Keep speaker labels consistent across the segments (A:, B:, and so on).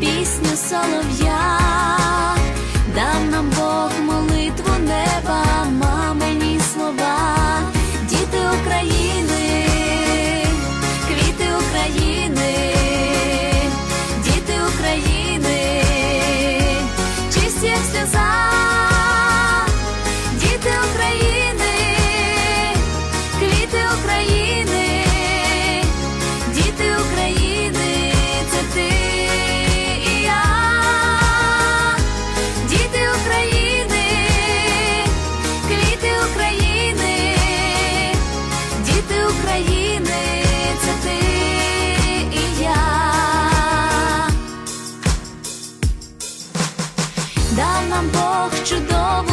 A: пісню солов'я. Дав нам Бог чудово.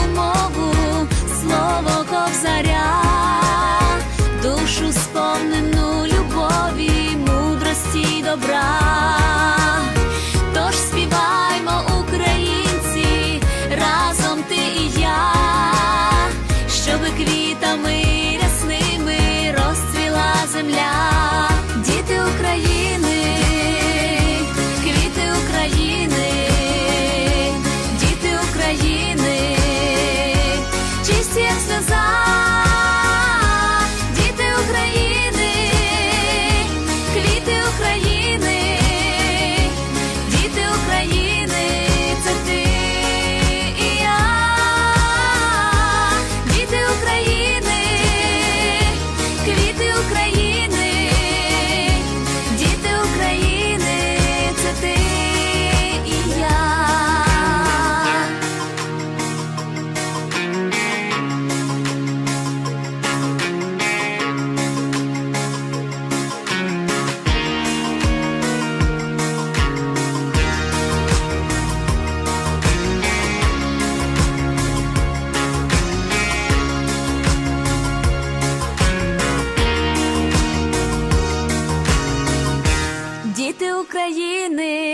A: України,